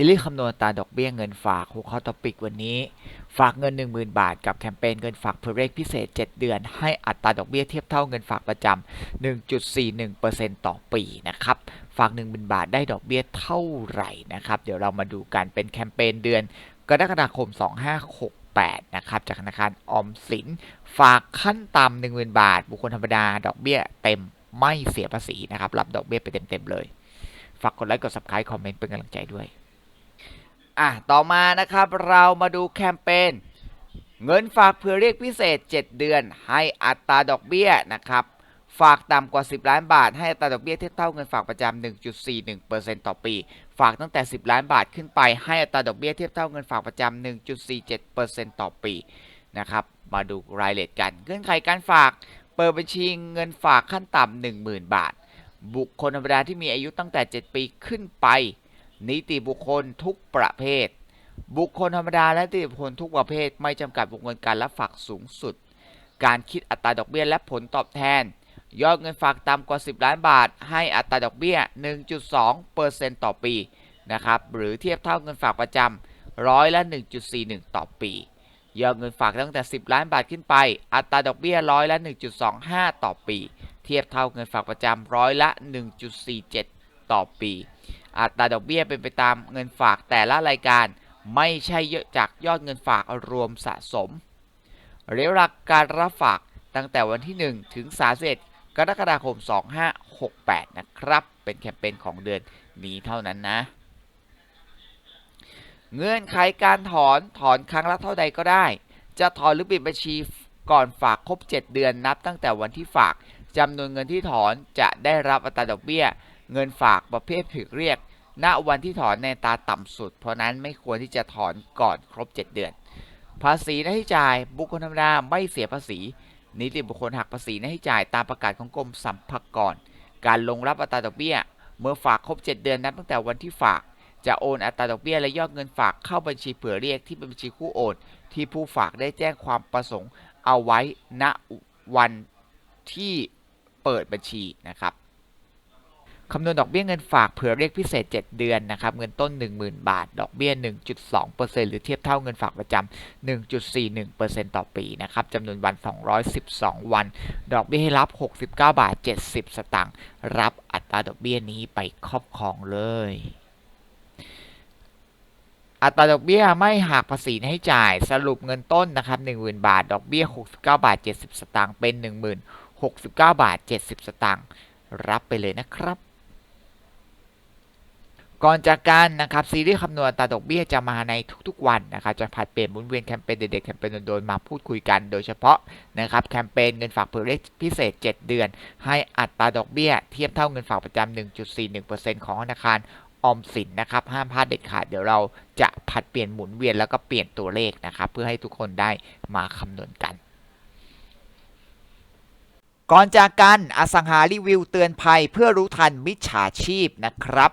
ซีรีส์คำนวณตาดอกเบี้ยเงินฝากหัวข้อตอปิกวันนี้ ฝากเงิน 10,000 บาท กับแคมเปญเงินฝากเพื่อเลขพิเศษ 7 เดือน ให้อัตราดอกเบี้ยเทียบเท่าเงินฝากประจำ 1.41%ต่อปีนะครับ ฝาก 10,000 บาทได้ดอกเบี้ยเท่าไหร่นะครับ เดี๋ยวเรามาดูกันเป็นแคมเปญเดือนกรกฎาคม 2568นะครับจากธนาคารออมสิน ฝากขั้นต่ำ10,000 บาท บุคคลธรรมดา ดอกเบี้ยเต็มไม่เสียภาษีนะครับ รับดอกเบี้ยไปเต็มๆเลย ฝากกดไลค์กด subscribe คอมเมนต์เป็นกำลังใจด้วย อะต่อมานะครับเรามาดูแคมเปญเงินฝากเพื่อเรียกพิเศษ 7 เดือน ให้อัตราดอกเบี้ยนะครับฝากต่ำกว่า 10 ล้านบาท ให้อัตราดอกเบี้ยเทียบเท่าเงินฝากประจำ 1.41%ต่อปี ฝากตั้งแต่ 10 ล้านบาทขึ้นไป ให้อัตราดอกเบี้ยเทียบเท่าเงินฝากประจำ 1.47%ต่อปีนะครับ มาดูรายละเอียดกันเงื่อนไขการฝากเปิดบัญชีเงินฝากขั้นต่ำ10,000 บาท บุคคลธรรมดาที่มีอายุตั้งแต่ 7 ปีขึ้นไป นิติบุคคลทุกประเภท บุคคลธรรมดาและนิติบุคคลทุกประเภท ไม่จำกัดวงเงินการรับฝากสูงสุด การคิดอัตราดอกเบี้ยและผลตอบแทน ยอดเงินฝากต่ำกว่า 10 ล้านบาท ให้อัตราดอกเบี้ย 1.2%ต่อปีนะครับหรือเทียบเท่าเงินฝากประจำร้อยละ 1.41 ต่อปี ยอดเงินฝากตั้งแต่ 10 ล้านบาทขึ้นไป อัตราดอกเบี้ยร้อยละ 1.25 ต่อปี เทียบเท่าเงินฝากประจำร้อยละ 1.47 ต่อปี อัตราดอกเบี้ยเป็นไปตามเงินฝากแต่ละรายการ ไม่ใช่เยอะจากยอดเงินฝากรวมสะสมเระยะเวลาการรับฝากตั้งแต่วันที่ 1 ถึง 31 กรกฎาคม 2568 นะครับ เป็นแคมเปญของเดือนนี้เท่านั้นนะ เงื่อนไขการถอนถอนครั้งละเท่าใดก็ได้ จะถอนหรือปิดบัญชีก่อนฝากครบ 7 เดือนนับตั้งแต่วันที่ฝากจำนวนเงินที่ถอนจะได้รับอัตราดอกเบี้ย เงินฝากประเภทผิดเรียก ณวันที่ถอนในตาต่ำสุด เพราะนั้นไม่ควรที่จะถอนก่อนครบ 7 เดือน ภาษีหน้าที่จ่ายบุคคลธรรมดาไม่เสียภาษี นิติบุคคลหักภาษีหน้าที่จ่ายตามประกาศของกรมสรรพากร การลงรับอัตราดอกเบี้ย เมื่อฝากครบ 7 เดือนนับตั้งแต่วันที่ฝาก จะโอนอัตราดอกเบี้ยและยอดเงินฝากเข้าบัญชีเผื่อเรียกที่เป็นบัญชีคู่โอน ที่ผู้ฝากได้แจ้งความประสงค์เอาไว้ณวันที่เปิดบัญชีนะครับ คำนวณดอกเบี้ยเงินฝากเผื่อเรียกพิเศษ 7 เดือนนะครับ เงินต้น 10,000 บาท ดอกเบี้ย 1.2%หรือเทียบเท่าเงินฝากประจำ 1.41%ต่อปีนะครับจำนวนวัน 212 วัน ดอกเบี้ยให้รับ 69 บาท 70 สตางค์ รับอัตราดอกเบี้ยนี้ไปครอบครองเลย อัตราดอกเบี้ยไม่หักภาษีให้จ่าย สรุปเงินต้นนะครับ10,000 บาท ดอกเบี้ย 69 บาท 70 สตางค์ เป็น 10,069 บาท 70 สตางค์ รับไปเลยนะครับ ก่อนจากกันนะครับซีรีส์คำนวณตาดอกเบี้ยจะมาในทุกๆวันนะครับจะผัดเปลี่ยนหมุนเวียนแคมเปญเด็กๆแคมเปญโดนๆมาพูดคุยกันโดยเฉพาะนะครับแคมเปญเงินฝากเผื่อเลขพิเศษ 7 เดือน ให้อัตราดอกเบี้ย เทียบเท่าเงินฝากประจำ1.41%ของธนาคารออมสินนะครับห้ามพลาดเด็ดขาดเดี๋ยวเราจะผัดเปลี่ยนหมุนเวียนแล้วก็เปลี่ยนตัวเลขนะครับเพื่อให้ทุกคนได้มาคำนวณกันก่อนจากกันอสังหารีวิวเตือนภัยเพื่อรู้ทันมิจฉาชีพนะครับ